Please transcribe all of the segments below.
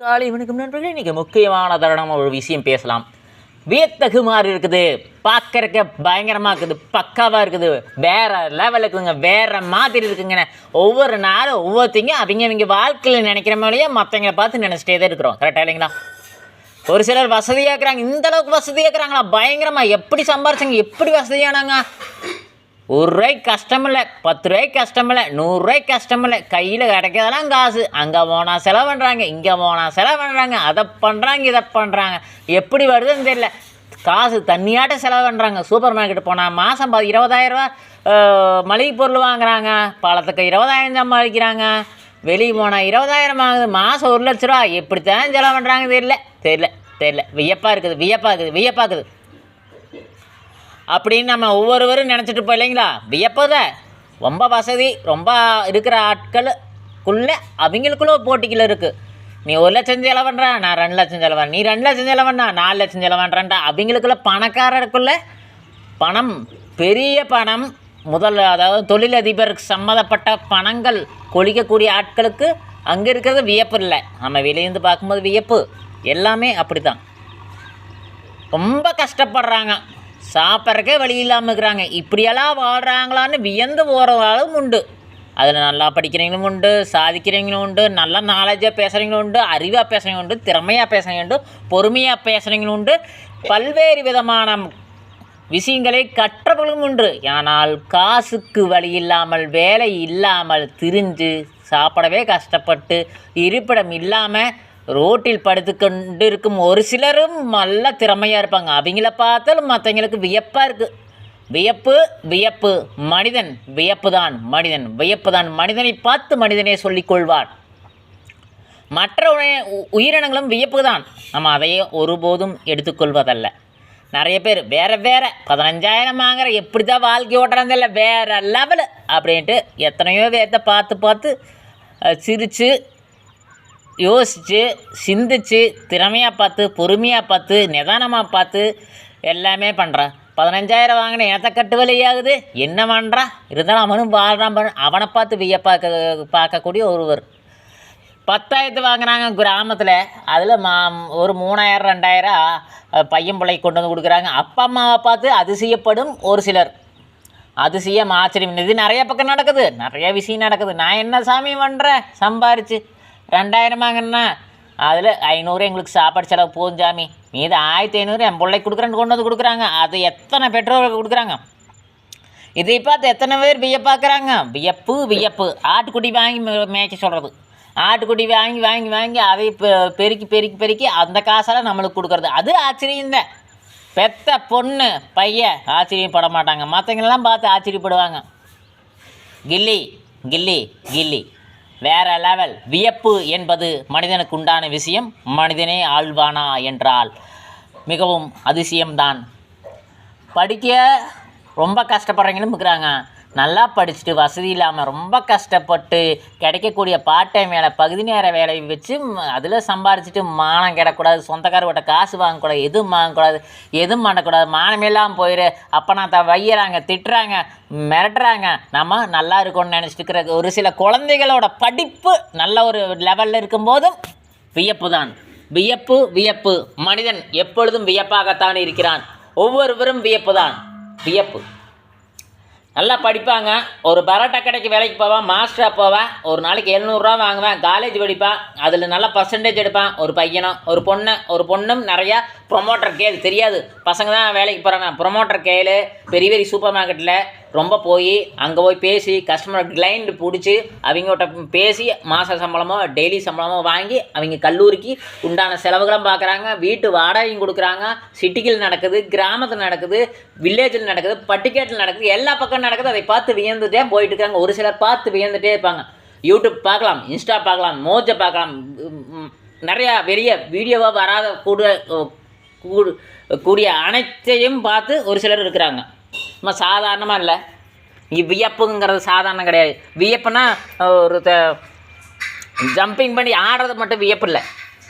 காலை வணக்கம் நண்பர்களே இன்றைக்கி முக்கியமான தருணம். ஒரு விஷயம் பேசலாம். வியத்தகு மாதிரி இருக்குது. பார்க்கறக்க பயங்கரமாக இருக்குது. பக்காவாக இருக்குது. வேற லெவல் இருக்குதுங்க வேற மாதிரி இருக்குங்க ஒவ்வொரு நாளும் ஒவ்வொருத்தைங்க அவங்க அவங்க வாழ்க்கையில் நினைக்கிற மாதிரியே மற்றவங்கள பார்த்து நினச்சிட்டே தான் இருக்கிறோம். கரெக்டாக இல்லைங்களா? ஒரு சிலர் வசதியாக இருக்கிறாங்க. இந்த அளவுக்கு வசதியாக இருக்கிறாங்களா? பயங்கரமாக எப்படி சம்பாரிச்சாங்க? எப்படி வசதியானாங்க? ஒரு ரூபாய்க்கு கஷ்டம் பத்து ரூபாய்க்கு கஷ்டமில்ல நூறுரூவாய்க்கு கஷ்டம் கையில் கிடைக்கிறதெல்லாம் காசு. அங்கே போனால் செலவு பண்ணுறாங்க இங்கே போனால் செலவு பண்ணுறாங்க அதை பண்ணுறாங்க இதை பண்ணுறாங்க எப்படி வருதுன்னு தெரியல. காசு தண்ணியாட்ட செலவு பண்ணுறாங்க சூப்பர் மார்க்கெட் போனால் மாதம் ப இருபதாயிரரூவா மளிகை பொருள் வாங்குகிறாங்க பழத்துக்கு இருபதாயிரம் சம்பாதிக்கிறாங்க. வெளியே போனால் இருபதாயிரம் ஆகுது மாதம் ஒரு லட்ச ரூபா. எப்படித்தான் செலவு பண்ணுறாங்க தெரியல. தெரியல. தெரியல. வியப்பாக இருக்குது வியப்பாக இருக்குது வியப்பாக இருக்குது. அப்படின்னு நம்ம ஒவ்வொருவரும் நினச்சிட்டு இருப்போம் இல்லைங்களா? வியப்பத ரொம்ப வசதி ரொம்ப இருக்கிற ஆட்களுக்குள்ளே அவங்களுக்குள்ள போட்டிகள் இருக்குது நீ ஒரு லட்சம் செலவன்றா நான் ரெண்டு லட்சம் செலவன். நீ ரெண்டு லட்சம் செலவண்ணா நாலு லட்சம் செலவன்றா. அவங்களுக்குள்ள பணக்காரருக்குள்ள பணம் பெரிய பணம் முதல் அதாவது தொழிலதிபருக்கு சம்மந்தப்பட்ட பணங்கள் கொளிக்கக்கூடிய ஆட்களுக்கு அங்கே இருக்கிறது வியப்பு இல்லை. நம்ம வெளியேந்து பார்க்கும்போது வியப்பு எல்லாமே அப்படி தான் ரொம்ப கஷ்டப்படுறாங்க. சாப்பிட்றக்கே வழி இல்லாமல் இருக்கிறாங்க. இப்படியெல்லாம் வாழ்கிறாங்களான்னு வியந்து போகிறதாலும் உண்டு. அதில் நல்லா படிக்கிறவங்களும் உண்டு சாதிக்கிறவங்களும் உண்டு நல்லா நாலேஜாக பேசுகிறவங்களும் உண்டு அறிவாக பேசுகிறவங்க உண்டு திறமையாக பேசுகிறவங்க உண்டு பொறுமையாக பேசுகிறவங்களும் உண்டு. பல்வேறு விதமான விஷயங்களை கற்றவர்களும் உண்டு. ஆனால் காசுக்கு வழி இல்லாமல் வேலை இல்லாமல் திரிஞ்சு சாப்பிடவே கஷ்டப்பட்டு இருப்பிடம் இல்லாமல் ரோட்டில் படுத்து கொண்டு இருக்கும் ஒரு சிலரும் நல்ல திறமையாக இருப்பாங்க. அவங்கள பார்த்தாலும் மற்றவங்களுக்கு வியப்பாக இருக்குது வியப்பு வியப்பு. மனிதன் வியப்பு தான் மனிதன். வியப்பு தான் மனிதனை பார்த்து மனிதனே சொல்லிக்கொள்வார் மற்ற உ- உயிரினங்களும் வியப்பு தான் நம்ம அதையே ஒருபோதும் எடுத்துக்கொள்வதல்ல. நிறைய பேர் வேறு வேறு பதினஞ்சாயிரம் வாங்குற எப்படி தான் வாழ்க்கை ஓட்டுறதில்ல வேற லெவலு அப்படின்ட்டு எத்தனையோ பேர்த்த பார்த்து பார்த்து சிரித்து யோசித்து சிந்திச்சு திறமையாக பார்த்து பொறுமையாக பார்த்து நிதானமாக பார்த்து எல்லாமே பண்ணுறான் பதினஞ்சாயிரம் வாங்கின இனத்தை கட்டு விலையாகுது என்ன பண்ணுறான் இருந்தாலும் அவனும் வாழ்றான் அவனை பார்த்து வியப்பாக்க பார்க்கக்கூடிய ஒருவர். பத்தாயிரத்து வாங்குறாங்க கிராமத்தில். அதில் மா ஒரு மூணாயிரம் ரெண்டாயிரம் பையன் பிள்ளை கொண்டு வந்து கொடுக்குறாங்க. அப்பா அம்மாவை பார்த்து அதிசயப்படும் ஒரு சிலர். அதிசயம் ஆச்சரியம். இது நிறைய பக்கம் நடக்குது. நிறைய விஷயம் நடக்குது. நான் என்ன சாமி பண்ணுறேன் சம்பாரிச்சு. ரெண்டாயிரம் அதில் ஐநூறு எங்களுக்கு சாப்பாடு செலவு போதும் சாமி. மீது ஆயிரத்தி ஐநூறு என் பிள்ளைக்கு கொடுக்குறேன்னு கொண்டு வந்து கொடுக்குறாங்க. அது எத்தனை பெட்ரோலுக்கு கொடுக்குறாங்க? இதை பார்த்து எத்தனை பேர் வியப்பாக்குறாங்க வியப்பு வியப்பு. ஆட்டுக்குட்டி வாங்கி மே- மேய்க்க சொல்கிறது ஆட்டுக்குட்டி வாங்கி வாங்கி வாங்கி அதை பெருக்கி பெருக்கி பெருக்கி அந்த காசெல்லாம் நம்மளுக்கு கொடுக்குறது. அது ஆச்சரியம்தான் பெத்த பொண்ணு பையன் ஆச்சரியப்பட மாட்டாங்க. மற்றவங்களெல்லாம் பார்த்து ஆச்சரியப்படுவாங்க. கில்லி கில்லி கில்லி. வேற லெவல் வியப்பு என்பது மனிதனுக்கு உண்டான விஷயம் மனிதனே ஆழ்வானா என்றால் மிகவும் அதிசயம்தான். படிக்க ரொம்ப கஷ்டப்படுறவங்களும் இருக்கிறாங்க. நல்லா படிச்சுட்டு வசதி இல்லாமல் ரொம்ப கஷ்டப்பட்டு கிடைக்கக்கூடிய பார்ட் டைம் வேலை பகுதி நேர வேலையை வச்சு அதில் சம்பாரிச்சிட்டு மானம் கிடக்கூடாது சொந்தக்காரர்கிட்ட காசு வாங்கக்கூடாது எதுவும் வாங்கக்கூடாது எதுவும் பண்ணக்கூடாது மானமெல்லாம் போயிடு அப்போ நான் த வையறாங்க திட்டுறாங்க மிரட்டுறாங்க. நம்ம நல்லா இருக்கணும்னு நினச்சிட்டு இருக்கிற ஒரு சில குழந்தைகளோட படிப்பு நல்ல ஒரு லெவலில் இருக்கும்போதும் வியப்பு தான். வியப்பு வியப்பு. மனிதன் எப்பொழுதும் வியப்பாகத்தான் இருக்கிறான். ஒவ்வொருவரும் வியப்பு தான். வியப்பு. நல்லா படிப்பாங்க. ஒரு பரோட்டா கடைக்கு வேலைக்கு போவான் மாஸ்டராக போவேன் ஒரு நாளைக்கு எழுநூறுரூவா வாங்குவேன் காலேஜ் படிப்பான் அதில் நல்ல பர்சன்டேஜ் எடுப்பான். ஒரு பையனும் ஒரு பொண்ணு ஒரு பொண்ணும் நிறையா ப்ரொமோட்டர் கேள் தெரியாது. பசங்க தான் வேலைக்கு போகிறாங்க ப்ரொமோட்டர் கேளு பெரிய பெரிய சூப்பர் மார்க்கெட்டில் ரொம்ப போய் அங்கே போய் பேசி கஸ்டமர் கிளைண்ட் பிடிச்சி அவங்ககிட்ட பேசி மாத சம்பளமோ டெய்லி சம்பளமோ வாங்கி அவங்க கல்லூரிக்கு உண்டான செலவுகளும் பார்க்குறாங்க வீட்டு வாடகையும் கொடுக்குறாங்க சிட்டிக்கில் நடக்குது கிராமத்தில் நடக்குது வில்லேஜில் நடக்குது பட்டிக்கேட்டில் நடக்குது எல்லா பக்கம் நடக்குது அதை பார்த்து வியந்துட்டே போயிட்டு இருக்காங்க. ஒரு சிலர் பார்த்து வியந்துட்டே இருப்பாங்க. யூடியூப் பார்க்கலாம் இன்ஸ்டா பார்க்கலாம் மோஜை பார்க்கலாம் நிறையா வெளிய வீடியோவாக வராத கூட கூடு கூடிய அனைத்தையும் பார்த்து ஒரு சிலர் இருக்கிறாங்க. நம்ம சாதாரணமாக இல்லை. வியப்புங்கிறது சாதாரணம் கிடையாது. வியப்புனா ஒரு ஜம்பிங் பண்ணி ஆடுறது மட்டும் வியப்பு இல்லை.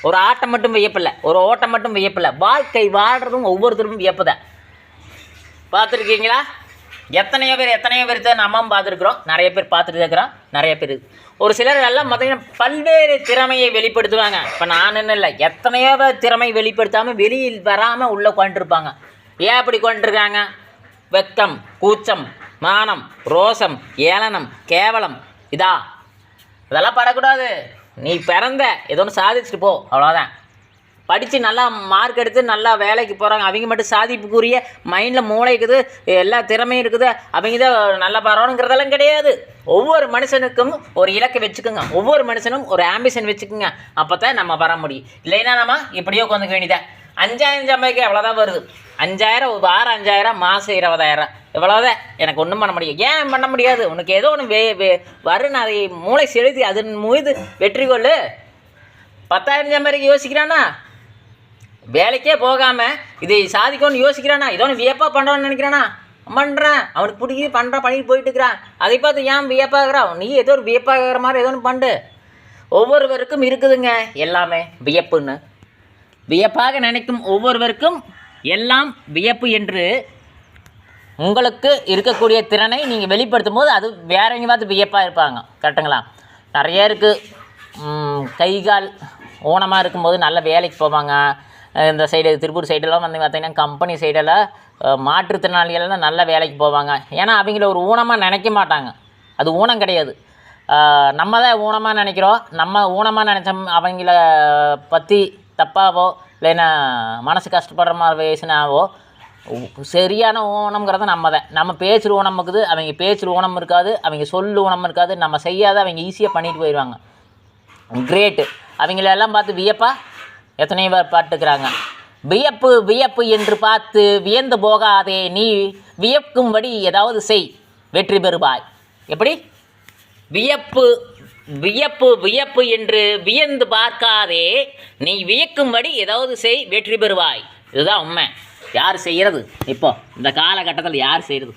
ஒரு ஆட்டம் மட்டும் வியப்பில்லை ஒரு ஓட்டம் மட்டும் வியப்பில்லை வாழ்க்கை வாழ்கிறதும் ஒவ்வொருத்தரும் வியப்பு தான். பார்த்துருக்கீங்களா? எத்தனையோ பேர் எத்தனையோ பேர் நம்ம பார்த்துருக்குறோம். நிறைய பேர் பார்த்துட்டு இருக்கிறோம். நிறைய பேர் ஒரு சிலர் எல்லாம் பார்த்தீங்கன்னா பல்வேறு திறமையை வெளிப்படுத்துவாங்க. இப்போ நான் இல்லை. எத்தனையோ திறமை வெளிப்படுத்தாமல் வெளியில் வராமல் உள்ளே கொண்டிருப்பாங்க ஏன் அப்படி கொண்டிருக்காங்க வெக்கம் கூச்சம் மானம் ரோசம் ஏளனம் கேவலம். இதா. இதெல்லாம் படக்கூடாது. நீ பிறந்த ஏதோ ஒன்று சாதிச்சுட்டு போ. அவ்வளோதான் படித்து நல்லா மார்க் எடுத்து நல்லா வேலைக்கு போகிறாங்க அவங்க மட்டும் சாதிப்புக்குரிய மைண்டில் மூளை இருக்குது எல்லா திறமையும் இருக்குது. அவங்க தான் நல்லா பரவணுங்கிறதெல்லாம் கிடையாது. ஒவ்வொரு மனுஷனுக்கும் ஒரு இலக்கை வச்சுக்கோங்க. ஒவ்வொரு மனுஷனும் ஒரு ஆம்பிஷன் வச்சுக்கோங்க. அப்போ தான் நம்ம வர முடியும். இல்லைன்னா நம்ம இப்படியோ உட்காந்துக்க வேண்டியதான் அஞ்சாயிரம் சம்பாதிக்க எவ்வளோதான் வருது? அஞ்சாயிரம் ஒரு வாரம் அஞ்சாயிரம் மாதம் இருபதாயிரம். இவ்வளோதான் எனக்கு ஒன்றும் பண்ண முடியும் ஏன் பண்ண முடியாது? உனக்கு ஏதோ ஒன்று வே வே வருன்னு அதை மூளை செலுத்தி அதன் மீது வெற்றி கொள்ளு. பத்தாயிரம் சம்பாதிக்க யோசிக்கிறானா? வேலைக்கே போகாமல் இதை சாதிக்கணும்னு யோசிக்கிறானா? ஏதோ ஒன்று வியப்பாக பண்ணுறான்னு நினைக்கிறானா? பண்ணுறேன் அவனுக்கு பிடிக்கி பண்ணுறான் பண்ணிட்டு போயிட்டு இருக்கிறான். அதை பார்த்து ஏன் வியப்பாகிறான் நீ ஏதோ ஒரு வியப்பாகிற மாதிரி ஏதோ ஒன்று பண்ணு. ஒவ்வொருவருக்கும் இருக்குதுங்க எல்லாமே. வியப்புன்னு. வியப்பாக நினைக்கும் ஒவ்வொருவருக்கும் எல்லாம் வியப்பு என்று உங்களுக்கு இருக்கக்கூடிய திறனை நீங்கள் வெளிப்படுத்தும் போது அது வேற எங்கே பார்த்து வியப்பாக இருப்பாங்க. கரெக்டுங்களா? நிறைய இருக்குது கை கால் ஊனமாக இருக்கும்போது நல்ல வேலைக்கு போவாங்க. இந்த சைடு திருப்பூர் சைடெல்லாம் வந்து பார்த்திங்கன்னா கம்பெனி சைடெல்லாம் மாற்றுத்திறனாளிகள்லாம் நல்ல வேலைக்கு போவாங்க. ஏன்னா அவங்கள ஒரு ஊனமாக நினைக்க மாட்டாங்க. அது ஊனம் கிடையாது. நம்ம தான் ஊனமாக நினைக்கிறோம். நம்ம ஊனமாக நினச்சோம் அவங்கள பற்றி தப்பாவோ இல்லைன்னா மனசு கஷ்டப்படுற மாதிரி பேசினாவோ சரியான ஊனம்ங்கிறத நம்ம தான் நம்ம பேச்சுற ஊனம் இருக்குது அவங்க பேச்சுற ஊனம் இருக்காது அவங்க சொல்லு ஊனம் இருக்காது நம்ம செய்யாத அவங்க ஈஸியாக பண்ணிட்டு போயிடுவாங்க. கிரேட்டு அவங்களெல்லாம் பார்த்து வியப்பா? எத்தனை பேர் பாட்டுக்கிறாங்க வியப்பு வியப்பு என்று பார்த்து வியந்து போகாதே நீ வியக்கும்படி ஏதாவது செய். வெற்றி பெறுவாய். எப்படி? வியப்பு வியப்பு வியப்பு என்று வியந்து பார்க்காதே நீ வியக்கும்படி ஏதாவது செய் வெற்றி பெறுவாய். இதுதான் உண்மை. யார் செய்கிறது இப்போ இந்த காலகட்டத்தில் யார் செய்கிறது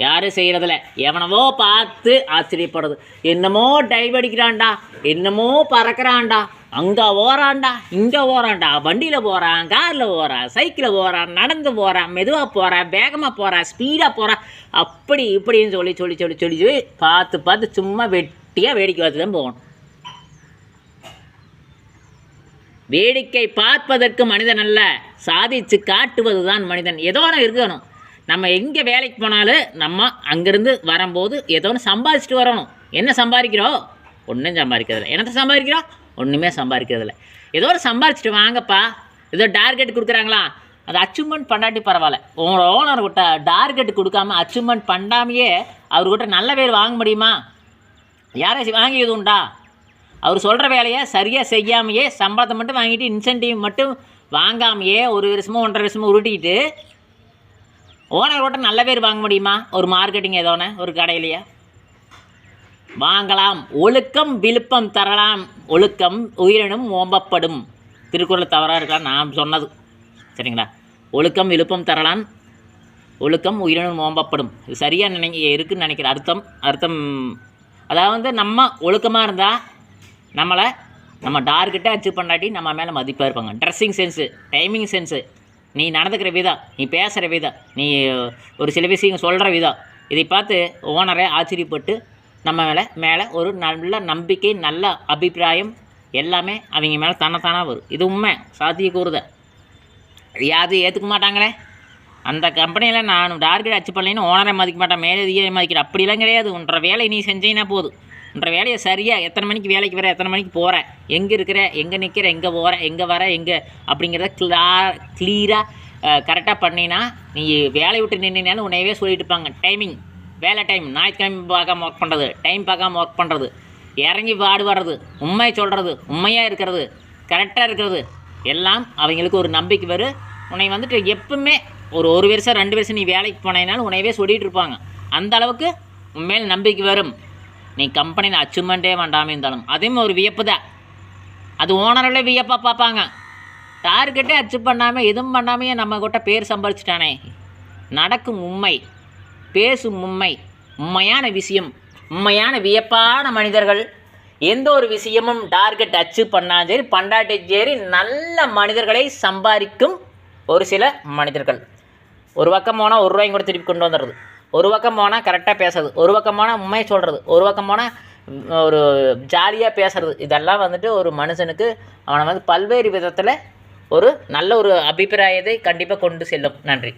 யாரும் செய்கிறதில்ல எவனவோ பார்த்து ஆச்சரியப்படுறது என்னமோ டைவ் அடிக்கிறான்டா என்னமோ பறக்கிறான்டா அங்கே ஓரான்டா இங்கே ஓரான்டா வண்டியில் போகிறான் காரில் போகிறான் சைக்கிளில் போகிறான் நடந்து போகிறான் மெதுவாக போகிறான் வேகமாக போகிறான் ஸ்பீடாக போகிறான் அப்படி இப்படின்னு சொல்லி சொல்லி சொல்லி சொல்லி சொல்லி பார்த்து பார்த்து சும்மா குட்டியாக வேடிக்கை பார்த்து தான் போகணும். வேடிக்கை பார்ப்பதற்கு மனிதன் அல்ல சாதிச்சு காட்டுவது தான் மனிதன். ஏதோ ஒன்று இருக்கணும். நம்ம எங்கே வேலைக்கு போனாலும் நம்ம அங்கேருந்து வரும்போது ஏதோ ஒன்று சம்பாதிச்சுட்டு வரணும். என்ன சம்பாதிக்கிறோம் ஒன்றும் சம்பாதிக்கிறதில்ல. என்னத்தை சம்பாதிக்கிறோம் ஒன்றுமே சம்பாதிக்கிறதில்ல. ஏதோ ஒரு சம்பாதிச்சுட்டு வாங்கப்பா. ஏதோ டார்கெட் கொடுக்குறாங்களா? அது அச்சீவ்மெண்ட் பண்ணாட்டி பரவாயில்ல. உங்களோட ஓனர் கிட்ட டார்கெட் கொடுக்காம அச்சீவ்மெண்ட் பண்ணாமையே அவர்கிட்ட நல்ல பேர் வாங்க முடியுமா? யாராச்சும் வாங்கியது உண்டா அவர் சொல்கிற வேலையை சரியாக செய்யாமையே சம்பளத்தை மட்டும் வாங்கிட்டு இன்சென்டிவ் மட்டும் வாங்காமையே ஒரு வருஷமோ ஒன்றரை வருஷமோ உருட்டிக்கிட்டு ஓனர் கூட நல்ல பேர் வாங்க முடியுமா? ஒரு மார்க்கெட்டிங் ஏதோன்னு ஒரு கடையிலையே. வாங்கலாம். ஒழுக்கம் விழுப்பம் தரலாம். ஒழுக்கம் உயிரினும் ஓம்பப்படும். திருக்குறள் தவறாக இருக்கலாம் நான் சொன்னது. சரிங்களா? ஒழுக்கம் விழுப்பம் தரலாம். ஒழுக்கம் உயிரினும் ஓம்பப்படும். இது சரியாக நினைக்க இருக்குன்னு நினைக்கிறேன். அர்த்தம் அர்த்தம் அதாவது வந்து நம்ம ஒழுக்கமாக இருந்தால் நம்மளை நம்ம டார்கெட்டை அச்சீவ் பண்ணாட்டி நம்ம மேலே மதிப்பாக இருப்பாங்க. ட்ரெஸ்ஸிங் சென்ஸு டைமிங் சென்ஸு நீ நடந்துக்கிற விதம் நீ பேசுகிற விதம் நீ ஒரு சில விஷயம் சொல்கிற விதம் இதை பார்த்து ஓனரே ஆச்சரியப்பட்டு நம்ம மேலே மேலே ஒரு நல்ல நம்பிக்கை நல்ல அபிப்பிராயம் எல்லாமே அவங்க மேலே தன்னைத்தானாக வரும். இது உண்மை. சாத்தியக்கூறுத யாரும் ஏற்றுக்க மாட்டாங்களே. அந்த கம்பெனியில் நான் டார்கெட் அச்சு பண்ணலைன்னு ஓனரை மதிக்க மாட்டேன் மேலே அதிகாரி மதிக்கிறேன் அப்படிலாம் கிடையாது. உன்ற வேலையை நீ செஞ்சீங்கன்னா போதும். உன்ற வேலையை சரியாக எத்தனை மணிக்கு வேலைக்கு வர எத்தனை மணிக்கு போகிற எங்கே இருக்கிற எங்கே நிற்கிற எங்கே போகிற எங்கே வர எங்கே அப்படிங்கிறத கிளா க்ளீராக கரெக்டாக பண்ணினா நீ வேலையை விட்டு நின்றுனாலும் உன்னையவே சொல்லிட்டு இருப்பாங்க. டைமிங் வேலை டைம் ஞாயிற்றுக்கிழமை பார்க்காம ஒர்க் பண்ணுறது டைம் பார்க்காம ஒர்க் பண்ணுறது இறங்கி பாடுபடுறது உண்மையை சொல்கிறது உண்மையாக இருக்கிறது. கரெக்டாக இருக்கிறது. எல்லாம் அவங்களுக்கு ஒரு நம்பிக்கை வரும். உன்னை வந்துட்டு எப்பவுமே ஒரு ஒரு வருஷம் ரெண்டு வருஷம் நீ வேலைக்கு போனதுனால உன்னையவே சொல்லிட்டு இருப்பாங்க. அந்த அளவுக்கு உன் மேல் நம்பிக்கை வரும். நீ கம்பெனியில் அச்சீவ்மெண்ட்டே வேண்டாமே இருந்தாலும். அதுவும் ஒரு வியப்பு தான். அது ஓனர்களே வியப்பாக பார்ப்பாங்க. டார்கெட்டே அச்சீவ் பண்ணாமல் எதுவும் பண்ணாமையே நம்ம கிட்ட பேர் சம்பாரிச்சிட்டானே? நடக்கும் உண்மை பேசும் உண்மை உண்மையான விஷயம் உண்மையான வியப்பான மனிதர்கள். எந்த ஒரு விஷயமும் டார்கெட் அச்சீவ் பண்ணாலும் சரி பண்டாட்டி சரி நல்ல மனிதர்களை சம்பாதிக்கும் ஒரு சில மனிதர்கள். ஒரு பக்கம் போனால் ஒரு ரூபாயும் கூட திருப்பி கொண்டு வந்துடுறது. ஒரு பக்கம் போனால் கரெக்டாக பேசுறது. ஒரு பக்கம் போனால் உண்மையை சொல்கிறது ஒரு பக்கம் போனால் ஒரு ஜாலியாக பேசுறது. இதெல்லாம் வந்துட்டு ஒரு மனுஷனுக்கு அவனை வந்து பல்வேறு விதத்தில் ஒரு நல்ல ஒரு அபிப்பிராயத்தை கண்டிப்பாக கொண்டு செல்லும். நன்றி.